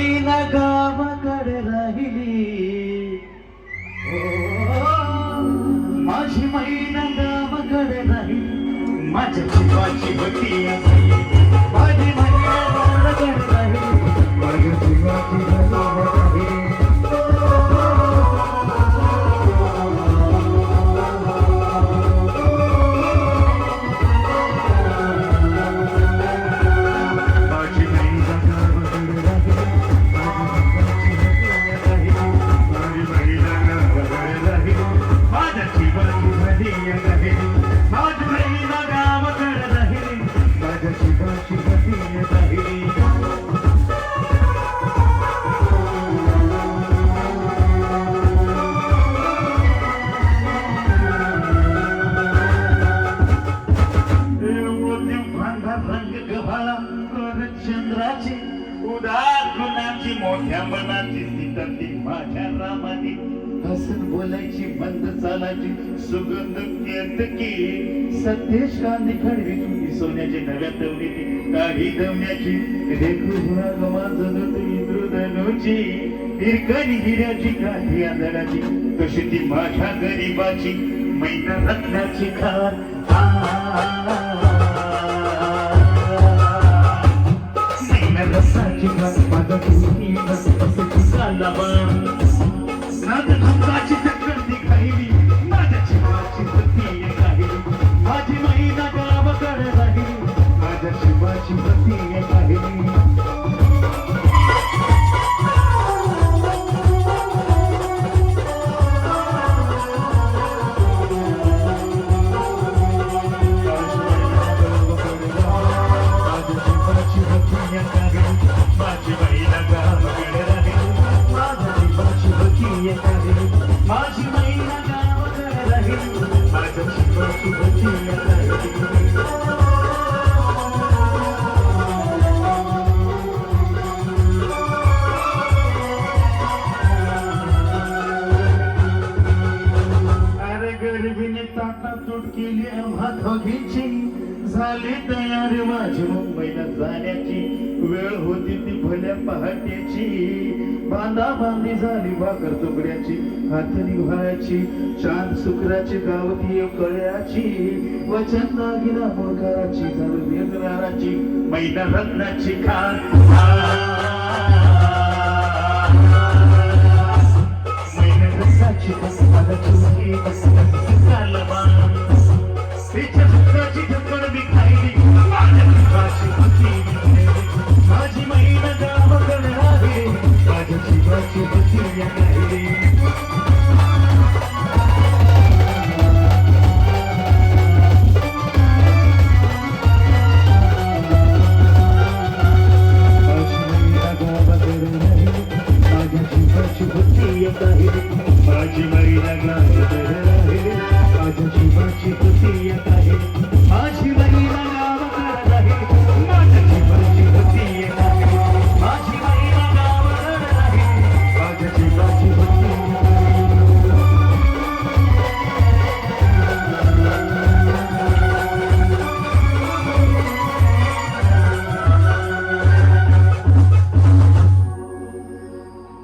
राहील गावाकडे राहिली. माझी मैना गावाकडे राहिली. माझ्या कुटुंबाची होती माझी उदार गुणाची मोठ्या मनाची ती माझ्या रामाने. हसून बोलायची बंद चालायची सुगंध केतकी सतेज कांदी खडवी तुम्ही सोन्याची नव्या दवडीची काढी दवण्याची रेखू गुणा माझं इंद्रधनुची हिरकणी हिऱ्याची काठी आंधळाची. कशी ती माझ्या गरीबाची मैना रत्नाची खार आ. रसाची खार माझा तुम्ही बस असं तुझा ताटा तूट केली आम्हा दोघींची. झाली तयार माझी मुंबईला जाण्याची. वेळ होती ती भल्या पहाटेची. बांधा बांधी झाली भाकर तुकड्याची हातनी व्हायची. चांद सुकराची गावती कळ्याची. वचन दागिना मोकाराची झालं निर्णाराची मैना रत्नाची खान. मैना रसाची बस मला तुझी बस माझी महिना गाव करणारे माझ्या शिवाची बसल्या